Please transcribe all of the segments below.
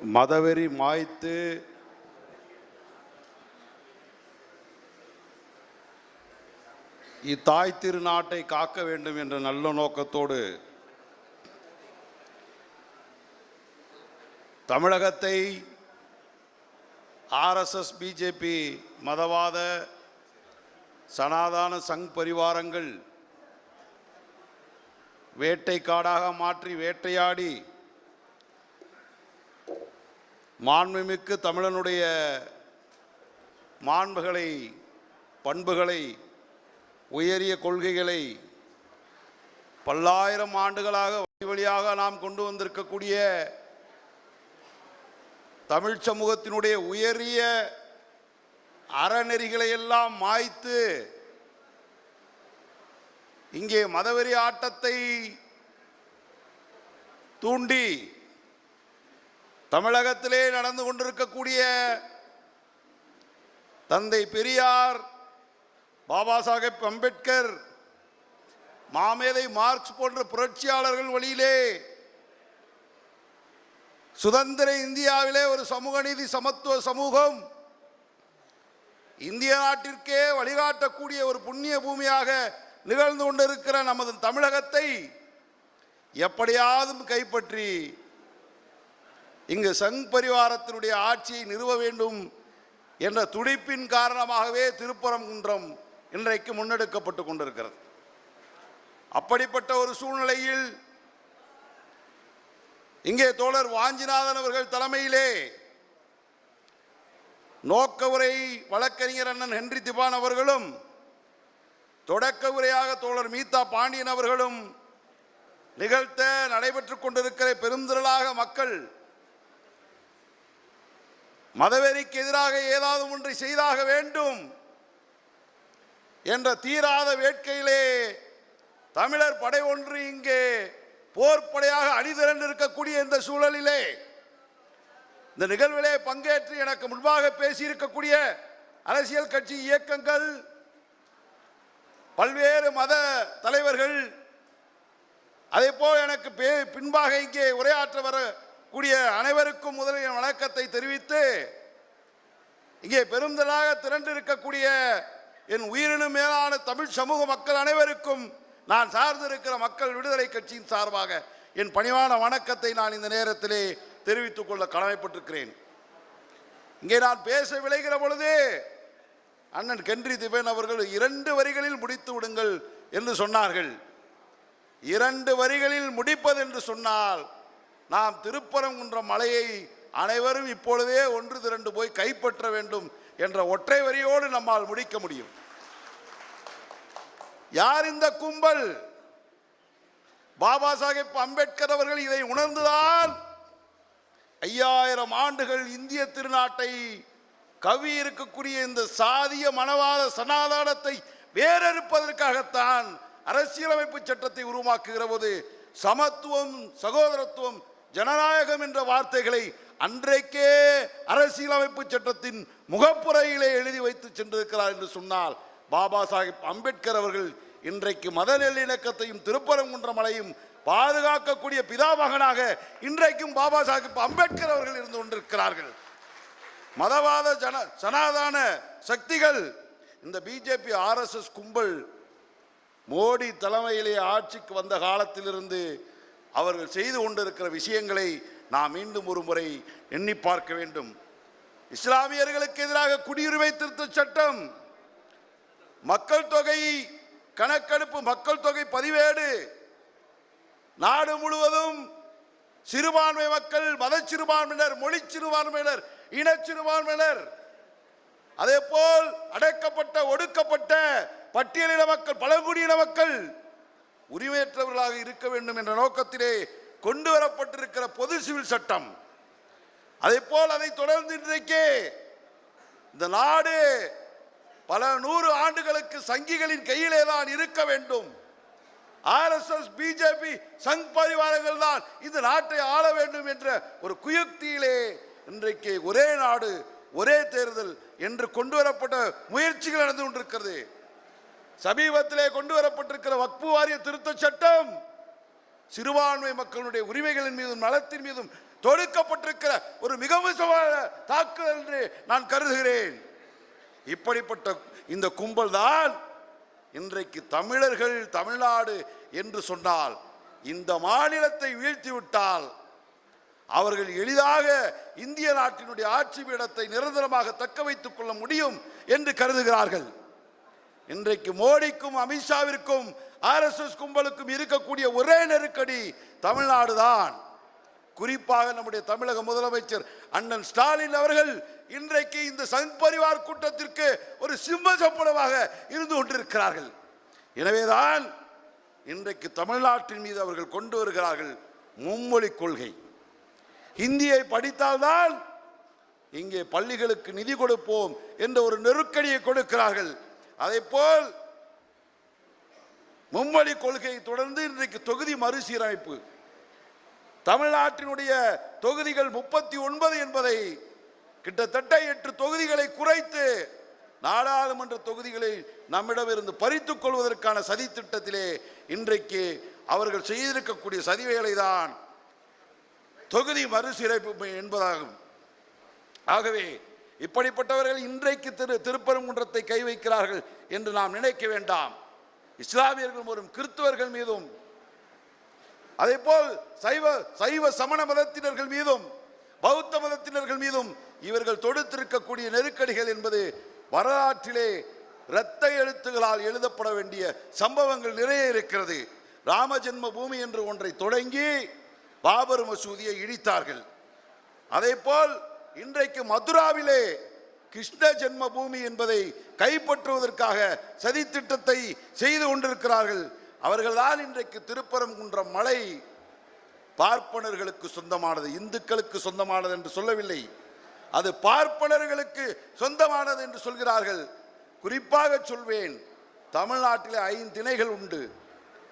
மதவெறி மாய்த்து இத்தாய் திருநாட்டை காக்க வேண்டும் என்ற நல்ல நோக்கத்தோடு தமிழகத்தை ஆர்எஸ்எஸ் பிஜேபி மதவாத சனாதான சங் பரிவாரங்கள் வேட்டைக்காடாக மாற்றி வேட்டையாடி மாண்புமிக்கு தமிழனுடைய மாண்புகளை பண்புகளை உயரிய கொள்கைகளை பல்லாயிரம் ஆண்டுகளாக வழி வழியாக நாம் கொண்டு வந்திருக்கக்கூடிய தமிழ் சமூகத்தினுடைய உயரிய அறநெறிகளை எல்லாம் மாய்த்து இங்கே மதவெறி ஆட்டத்தை தூண்டி தமிழகத்திலே நடந்து கொண்டிருக்கக்கூடிய தந்தை பெரியார் பாபா சாஹேப் அம்பேத்கர் மாமேதை மார்க்ஸ் போன்ற புரட்சியாளர்கள் வழியிலே சுதந்திர இந்தியாவிலே ஒரு சமூக நீதி சமத்துவ சமூகம். இந்திய நாட்டிற்கே வழிகாட்டக்கூடிய ஒரு புண்ணிய பூமியாக நிகழ்ந்து கொண்டிருக்கிற நமது தமிழகத்தை எப்படியாவது கைப்பற்றி இங்கு சங் பரிவாரத்தினுடைய ஆட்சியை நிறுவ வேண்டும் என்ற துடிப்பின் காரணமாகவே திருப்பரங்குன்றம் இன்றைக்கு முன்னெடுக்கப்பட்டு கொண்டிருக்கிறது. அப்படிப்பட்ட ஒரு சூழ்நிலையில் இங்கே தோழர் வாஞ்சிநாதன் அவர்கள் தலைமையிலே நோக்க உரை வழக்கறிஞர் அண்ணன் ஹென்றி திபான் அவர்களும் தொடக்க உரையாக தோழர் மீதா பாண்டியன் அவர்களும் நிகழ்த்த நடைபெற்றுக் கொண்டிருக்கிற பெருந்திரளாக மக்கள் மதவெறிக்கு எதிராக ஏதாவது ஒன்றை செய்தாக வேண்டும் என்ற தீராத வேட்கையிலே தமிழர் படை ஒன்று இங்கே போர்ப்படையாக அணிதிரண்டு இருக்கக்கூடிய இந்த சூழலிலே இந்த நிகழ்விலே பங்கேற்று எனக்கு முன்பாக பேசியிருக்கக்கூடிய அரசியல் கட்சி இயக்கங்கள் பல்வேறு மத தலைவர்கள் அதே போல் எனக்கு பின்பாக இங்கே உரையாற்ற வரக்கூடிய அனைவருக்கும் முதலில் வணக்கத்தை தெரிவித்து இங்கே பெருந்தலாக திரண்டிருக்கக்கூடிய என் உயிரினும் மேலான தமிழ் சமூக மக்கள் அனைவருக்கும் நான் சார்ந்திருக்கிற மக்கள் விடுதலை கட்சியின் சார்பாக என் பணிவான வணக்கத்தை நான் இந்த நேரத்திலே தெரிவித்துக் கொள்ள கடமைப்பட்டிருக்கிறேன். இங்கே நான் பேச விளைகிற பொழுது அண்ணன் கென்றி திபேன் அவர்கள் இரண்டு வரிகளில் முடித்து விடுங்கள் என்று சொன்னார்கள். இரண்டு வரிகளில் முடிப்பது என்று சொன்னால் நாம் திருப்பரங்குன்ற மலையை அனைவரும் இப்பொழுதே ஒன்று திரண்டு போய் கைப்பற்ற வேண்டும் என்ற ஒற்றை வரியோடு நம்மால் முடிக்க முடியும். யார் இந்த கும்பல்? பாபா சாஹேப் அம்பேத்கர் அவர்கள் இதை உணர்ந்துதான் ஐயாயிரம் ஆண்டுகள் இந்திய திருநாட்டை கவி இருக்கக்கூடிய இந்த சாதிய மனவாத சனாதானத்தை வேறறுப்பதற்காகத்தான் அரசியலமைப்பு சட்டத்தை உருவாக்குகிற போது சமத்துவம் சகோதரத்துவம் ஜனநாயகம் என்ற வார்த்தைகளை அன்றைக்கே அரசியலமைப்பு சட்டத்தின் முகப்புறையிலே எழுதி வைத்து சென்றிருக்கிறார் என்று சொன்னால் பாபா சாஹிப் அம்பேத்கர் அவர்கள் இன்றைக்கு மத நல்லிணக்கத்தையும் திருப்பரங்குன்ற மலையும் பாதுகாக்கக்கூடிய பிதாமகனாக இன்றைக்கும் பாபா சாஹிப் அம்பேத்கர் அவர்கள் இருந்து கொண்டிருக்கிறார்கள். மதவாத ஜன சனாதான சக்திகள் இந்த பிஜேபி ஆர்எஸ்எஸ் கும்பல் மோடி தலைமையிலே ஆட்சிக்கு வந்த காலத்திலிருந்து அவர்கள் செய்து கொண்டிருக்கிற விஷயங்களை நாம் மீண்டும் ஒரு முறை எண்ணி பார்க்க வேண்டும். இஸ்லாமியர்களுக்கு எதிராக குடியுரிமை திருத்த சட்டம் மக்கள் தொகை கணக்கெடுப்பு மக்கள் தொகை பதிவேடு. நாடு முழுவதும் சிறுபான்மை மக்கள் மத சிறுபான்மையினர் மொழி சிறுபான்மையினர் இன சிறுபான்மையினர் அதே போல் அடைக்கப்பட்ட ஒடுக்கப்பட்ட பட்டியலின மக்கள் பழங்குடியின மக்கள் உரிமையற்றவர்களாக இருக்க வேண்டும் என்ற நோக்கத்திலே கொண்டு வரப்பட்டிருக்கிற பொது சிவில் சட்டம். அதே போல் அதை தொடர்ந்து இன்றைக்கு இந்த நாடு பல நூறு ஆண்டுகளுக்கு சங்கிகளின் கையிலே தான் இருக்க வேண்டும். ஆர்எஸ்எஸ் பிஜேபி சங் பரிவாரங்கள் தான் இந்த நாட்டை ஆள வேண்டும் என்ற ஒரு குயுக்தியிலே இன்றைக்கு ஒரே நாடு ஒரே தேர்தல் என்று கொண்டு வரப்பட்ட முயற்சிகள் நடந்து கொண்டிருக்கிறது. சமீபத்திலே கொண்டு வரப்பட்டிருக்கிற வக்பு வாரிய திருத்த சட்டம் சிறுபான்மை மக்களுடைய உரிமைகளின் மீதும் நலத்தின் மீதும் தொடுக்கப்பட்டிருக்கிற ஒரு மிக மோசமான தாக்குதல் என்று நான் கருதுகிறேன். இப்படிப்பட்ட இந்த கும்பல் தான் இன்றைக்கு தமிழர்கள் தமிழ்நாடு என்று சொன்னால் இந்த மாநிலத்தை வீழ்த்தி விட்டால் அவர்கள் எளிதாக இந்திய நாட்டினுடைய ஆட்சி பீடத்தை நிரந்தரமாக தக்க வைத்துக் கொள்ள முடியும் என்று கருதுகிறார்கள். இன்றைக்கு மோடிக்கும் அமித்ஷாவிற்கும் ஆர்எஸ்எஸ் கும்பலுக்கும் இருக்கக்கூடிய ஒரே நெருக்கடி தமிழ்நாடு தான் குறிப்பாக நம்முடைய தமிழக முதலமைச்சர் அண்ணன் ஸ்டாலின் அவர்கள் இன்றைக்கு இந்த சங் பரிவார் கூட்டத்திற்கு ஒரு சிம்ம சப்பளமாக இருந்து கொண்டிருக்கிறார்கள். எனவேதான் இன்றைக்கு தமிழ்நாட்டின் மீது அவர்கள் கொண்டு வருகிறார்கள் மும்மொழி கொள்கை. ஹிந்தியை படித்தால்தான் இங்கே பள்ளிகளுக்கு நிதி கொடுப்போம் என்ற ஒரு நெருக்கடியை கொடுக்கிறார்கள். அதைப்போல் மும்மொழி கொள்கையை தொடர்ந்து இன்றைக்கு தொகுதி மறுசீரமைப்பு. தமிழ்நாட்டினுடைய தொகுதிகள் முப்பத்தி ஒன்பது என்பதை கிட்டத்தட்ட எட்டு தொகுதிகளை குறைத்து நாடாளுமன்ற தொகுதிகளை நம்மிடமிருந்து பறித்துக் கொள்வதற்கான சதி திட்டத்திலே இன்றைக்கு அவர்கள் செய்திருக்கக்கூடிய சதிவேலை தான் தொகுதி மறுசீரமைப்பு என்பதாகும். ஆகவே இப்படிப்பட்டவர்கள் இன்றைக்கு திரு திருப்பரங்குன்றத்தை கை வைக்கிறார்கள் என்று நாம் நினைக்க வேண்டாம். இஸ்லாமியர்கள் வரும் கிறிஸ்துவர்கள் மீதும் அதேபோல் சைவ சைவ சமண மதத்தினர்கள் மீதும் பௌத்த மதத்தினர்கள் மீதும் இவர்கள் தொடுத்திருக்கக்கூடிய நெருக்கடிகள் என்பது வரலாற்றிலே இரத்த எழுத்துகளால் எழுதப்பட வேண்டிய சம்பவங்கள் நிறைய இருக்கிறது. ராமஜென்ம பூமி என்று ஒன்றை தொடங்கி பாபர் மசூதியை இடித்தார்கள். அதேபோல் இன்றைக்கு மதுராவிலே கிருஷ்ண ஜென்ம பூமி என்பதை கைப்பற்றுவதற்காக சதித்திட்டத்தை செய்து கொண்டிருக்கிறார்கள். அவர்கள்தான் இன்றைக்கு திருப்பரங்குன்றம் மலை பார்ப்பனர்களுக்கு சொந்தமானது இந்துக்களுக்கு சொந்தமானது என்று சொல்லவில்லை. அது பார்ப்பனர்களுக்கு சொந்தமானது என்று சொல்கிறார்கள். குறிப்பாக சொல்வேன் தமிழ்நாட்டில் ஐந்து திணைகள் உண்டு.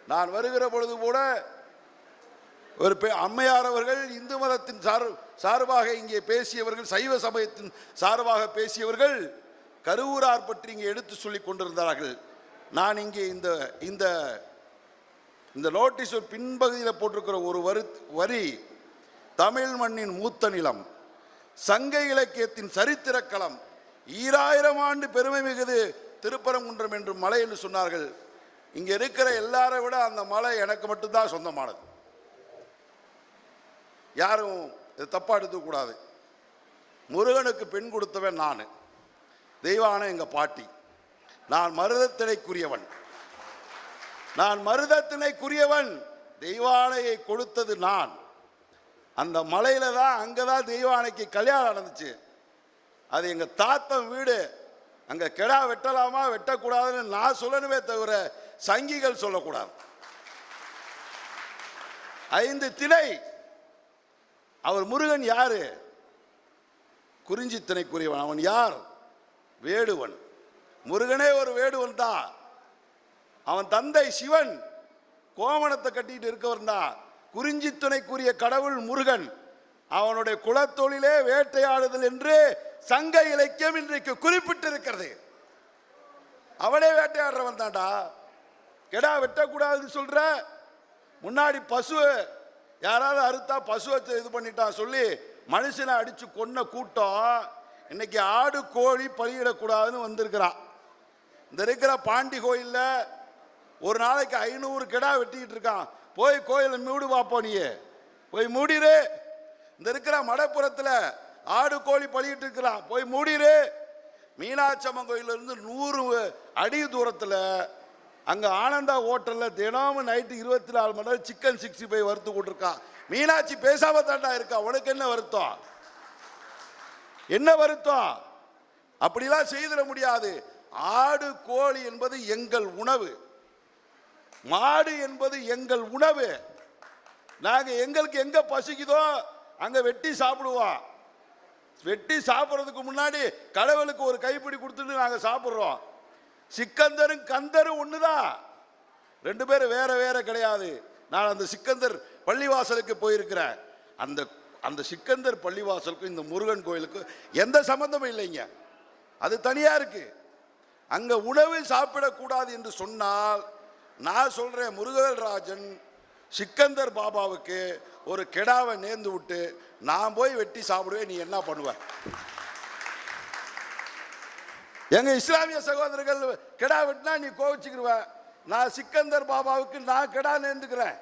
நான் வருகிற பொழுது கூட ஒரு பெ- அம்மையார் அவர்கள் இந்து மதத்தின் சார் சார்பாக இங்கே பேசியவர்கள் சைவ சமயத்தின் சார்பாக பேசியவர்கள் கருவூரார் பற்றி இங்கே எடுத்து சொல்லி கொண்டிருந்தார்கள். நான் இங்கே இந்த இந்த இந்த நோட்டீஸ் பின்பகுதியில் போட்டிருக்கிற ஒரு வரு வரி தமிழ் மண்ணின் மூத்த நிலம். சங்க இலக்கியத்தின் சரித்திரக்களம் ஈராயிரம் ஆண்டு பெருமை மிகுது திருப்பரங்குன்றம் என்று மலை என்று சொன்னார்கள். இங்கே இருக்கிற எல்லாரை விட அந்த மலை எனக்கு மட்டும்தான் சொந்தமானது. யாரும் இதை தப்பாக எடுத்துக்கூடாது முருகனுக்கு பெண் கொடுத்தவன் நான். தெய்வான எங்கள் பாட்டி. நான் மருதத்தினைக்குரியவன் நான் மருதத்தினைக்குரியவன் தெய்வானையை கொடுத்தது நான். அந்த மலையில் தான் அங்கே தான் தெய்வானைக்கு கல்யாணம் நடந்துச்சு. அது எங்கள் தாத்தன் வீடு. அங்கே கெடா வெட்டலாமா வெட்டக்கூடாதுன்னு நான் சொல்லணுமே தவிர சங்கிகள் சொல்லக்கூடாது. ஐந்து திணை. அவர் முருகன் யாரு? குறிஞ்சி திணைக்குரியவன். அவன் யார்? வேடுவன். முருகனே ஒரு வேடுவன் தான். அவன் தந்தை சிவன். கோமணத்தை கட்டிட்டு இருக்கவன் தான். குறிஞ்சி துணைக்குரிய கடவுள் முருகன் அவனுடைய குலத்தொழிலே வேட்டையாடுதல் என்று சங்க இலக்கியம் இன்றைக்கு குறிப்பிட்டிருக்கிறது. அவனே வேட்டையாடுறவன் தான்டா. கெடா வெட்டக்கூடாதுன்னு சொல்ற. முன்னாடி பசு யாராவது அறுத்தா பசுவை இது பண்ணிட்டான் சொல்லி மனுஷனை அடிச்சு கொன்ன கூட்டம் இன்னைக்கு ஆடு கோழி பலியிடக்கூடாதுன்னு வந்திருக்கிறான் இந்த இருக்கிற பாண்டி கோயில்ல ஒரு நாளைக்கு ஐநூறு கிடா வெட்டிக்கிட்டு இருக்கான். போய் கோயிலை மூடு பார்ப்போம் நீ போய் மூடிரு. இந்த இருக்கிற மடப்புறத்தில் ஆடு கோழி பலியிட்டு இருக்கிறான் போய் மூடிரு. மீனாட்சி அம்மன் கோயில்ல இருந்து நூறு அடி தூரத்தில் அங்கே ஆனந்தா ஹோட்டலில் தினமும் நைட்டு இருபத்தி நாலு மணி நேரம் சிக்கன் சிக்ஸ்டி ஃபைவ் வறுத்து கொண்டிருக்கான் மீனாட்சி பேசாம தாண்டா இருக்கா? உனக்கு என்ன வருத்தம்? என்ன வருத்தம்? அப்படிலாம் செய்திட முடியாது. ஆடு கோழி என்பது எங்கள் உணவு. மாடு என்பது எங்கள் உணவு. நாங்கள் எங்களுக்கு எங்க பசிக்குதோ அங்க வெட்டி சாப்பிடுவோம். வெட்டி சாப்பிட்றதுக்கு முன்னாடி கடவுளுக்கு ஒரு கைப்பிடி கொடுத்துட்டு நாங்கள் சாப்பிட்றோம். சிக்கந்தரும் கந்தரும் ஒண்ணுதான். ரெண்டு பேரும் வேற வேற கிடையாது. நான் அந்த சிக்கந்தர் பள்ளிவாசலுக்கு போயிருக்கிறேன். அந்த அந்த சிக்கந்தர் பள்ளிவாசலுக்கும் இந்த முருகன் கோயிலுக்கும் எந்த சம்மந்தமும் இல்லைங்க. அது தனியாக இருக்கு. அங்கே உணவு சாப்பிடக்கூடாது என்று சொன்னால் நான் சொல்கிறேன் முருகவேல் ராஜன் சிக்கந்தர் பாபாவுக்கு ஒரு கெடாவை நேர்ந்து விட்டு நான் போய் வெட்டி சாப்பிடுவேன் நீ என்ன பண்ணுவ? எங்க இஸ்லாமிய சகோதரர்கள் கெடா வெட்டினா நீ கோவிச்சுக்கிருவ. நான் சிக்கந்தர் பாபாவுக்கு நான் கெடா நேர்ந்துக்கிறேன்.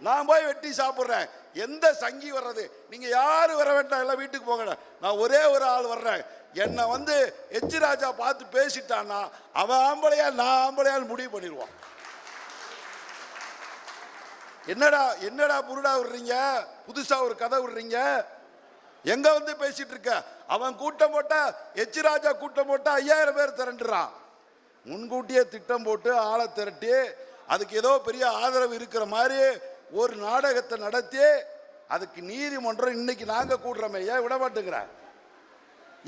நான் போய் வெட்டி சாப்பிட்றேன். எந்த சங்கி வர்றது? நீங்கள் யாரு வர வேண்டாம் எல்லாம் வீட்டுக்கு போங்க நான் ஒரே ஒரு ஆள் வர்றேன். என்னை வந்து எச். ராஜா பார்த்து பேசிட்டான்னா அவன் ஆம்பளையா நான் ஆம்பளையான்னு முடிவு பண்ணிடுவான். என்னடா என்னடா புருடா விடுறீங்க? புதுசா ஒரு கதை விடுறீங்க? எங்க வந்து பேசிட்டு இருக்க? அவன் கூட்டம் போட்டா எச் ராஜா கூட்டம் போட்டா ஐயாயிரம் பேர் திரண்டுறான். முன்கூட்டியே திட்டம் போட்டு ஆளை திரட்டி அதுக்கு ஏதோ பெரிய ஆதரவு இருக்கிற மாதிரி ஒரு நாடகத்தை நடத்தி அதுக்கு நீதிமன்றம் இன்னைக்கு நாங்க கூடுறோமே. ஏன் விட மாட்டேங்கிற?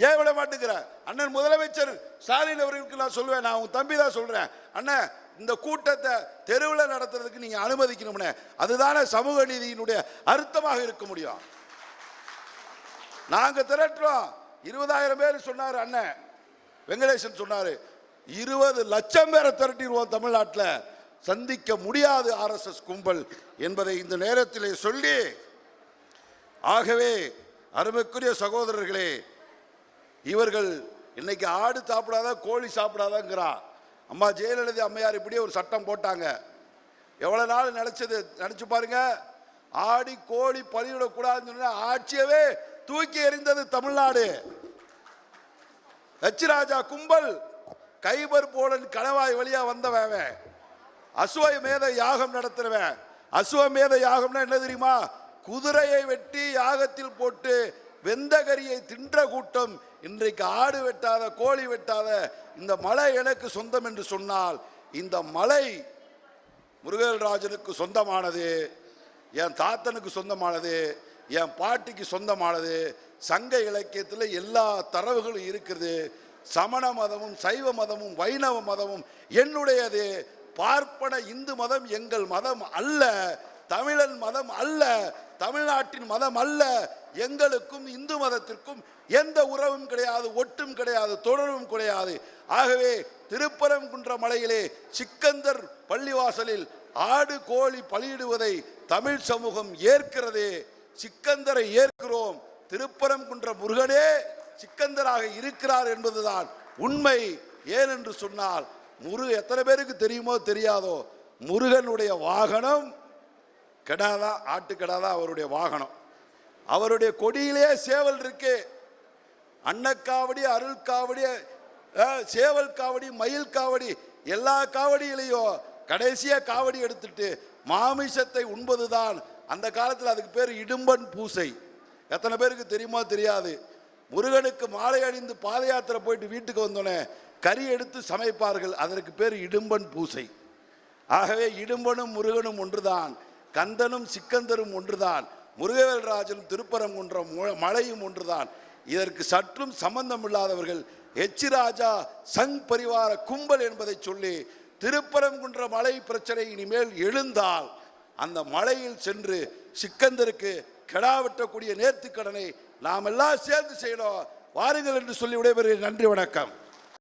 ஏன் விட மாட்டேங்கிற? அண்ணன் முதலமைச்சர் ஸ்டாலின் அவர்களுக்கு நான் சொல்லுவேன் நான் உங்க தம்பி தான் சொல்றேன். அண்ணன் இந்த கூட்டத்தை தெருவில் நடத்துறதுக்கு நீங்கள் அனுமதிக்கணும்னே. அதுதானே சமூக நீதியினுடைய அர்த்தமாக இருக்க முடியும். நாங்கள் திரட்டுறோம். இருபதாயிரம் பேர் சொன்னார் அண்ணன். வெங்கடேசன் சொன்னார் இருபது லட்சம் பேரை திரட்டிடுவோம் தமிழ்நாட்டில். சந்திக்க முடியாது ஆர்எஸ்எஸ் கும்பல் என்பதை இந்த நேரத்திலே சொல்லி ஆகவே அருமைக்குரிய சகோதரர்களே இவர்கள் இன்னைக்கு ஆடு சாப்பிடாத கோழி சாப்பிடாதங்கிறான் அம்மா ஜெயலலிதா அம்மையார் இப்படியே ஒரு சட்டம் போட்டாங்க. எவ்வளோ நாள் நினச்சது? நினச்சி பாருங்க. ஆடி கோழி பலியிடக்கூடாதுன்னு சொன்ன ஆட்சியவே தூக்கி எறிந்தது தமிழ்நாடு. லட்சுராஜா கும்பல் கைபர் போலன் கணவாய் வழியா வந்தவன் அசுவை மேத யாகம் நடத்துறவன். அசுவமேத யாகம்னா என்ன தெரியுமா? குதிரையை வெட்டி யாகத்தில் போட்டு வெந்த கரியை தின்ற கூட்டம் இன்றைக்கு ஆடு வெட்டாத கோழி வெட்டாத இந்த மலை எனக்கு சொந்தம் என்று சொன்னால் இந்த மலை முருகல்ராஜனுக்கு சொந்தமானது என் தாத்தனுக்கு சொந்தமானது என் பாட்டிக்கு சொந்தமானது சங்க இலக்கியத்தில் எல்லா தரவுகளும் இருக்குது சமண மதமும் சைவ மதமும் வைணவ மதமும் என்னுடையது. பார்ப்பன இந்து மதம் எங்கள் மதம் அல்ல தமிழன் மதம் அல்ல தமிழ்நாட்டின் மதம் அல்ல எங்களுக்கும் இந்து மதத்திற்கும் எந்த உறவும் கிடையாது ஒட்டும் கிடையாது தொடர்பும் கிடையாது. ஆகவே திருப்பரங்குன்ற மலையிலே சிக்கந்தர் பள்ளிவாசலில் ஆடு கோழி பலியிடுவதை தமிழ் சமூகம் ஏற்கிறதே. சிக்கந்தரை ஏற்கிறோம். திருப்பரங்குன்ற முருகனே சிக்கந்தராக இருக்கிறார் என்பதுதான் உண்மை. ஏனென்று சொன்னால் முரு எத்தனை பேருக்கு தெரியுமோ தெரியாதோ முருகனுடைய வாகனம் கெடாதா ஆட்டுக்கடாதான் அவருடைய வாகனம். அவருடைய கொடியிலே சேவல் இருக்கு. அன்னக்காவடி அருள் காவடி சேவல் காவடி மயில் காவடி எல்லா காவடியிலையும் கடைசியாக காவடி எடுத்துட்டு மாமிசத்தை உண்பதுதான். அந்த காலத்தில் அதுக்கு பேர் இடும்பன் பூசை. எத்தனை பேருக்கு தெரியுமோ தெரியாது. முருகனுக்கு மாலை அணிந்து பாத யாத்திரை போயிட்டு வீட்டுக்கு வந்தோடனே கறி எடுத்து சமைப்பார்கள். அதற்கு பேர் இடும்பன் பூசை. ஆகவே இடும்பனும் முருகனும் ஒன்றுதான். கந்தனும் சிக்கந்தரும் ஒன்றுதான் முருகவேல்ராஜனும் திருப்பரங்குன்றம் மு- மலையும் ஒன்றுதான். இதற்கு சற்றும் சம்பந்தம் இல்லாதவர்கள் எச்சி ராஜா சங் பரிவார கும்பல் என்பதை சொல்லி திருப்பரங்குன்ற மலை பிரச்சனை இனிமேல் எழுந்தால் அந்த மலையில் சென்று சிக்கந்தருக்கு கெடா வெட்டக்கூடிய நேர்த்திக்கடனை நாம் எல்லாம் சேர்ந்து செய்யணும். வாருங்கள் என்று சொல்லி விடைபெறுகிறேன். நன்றி வணக்கம்.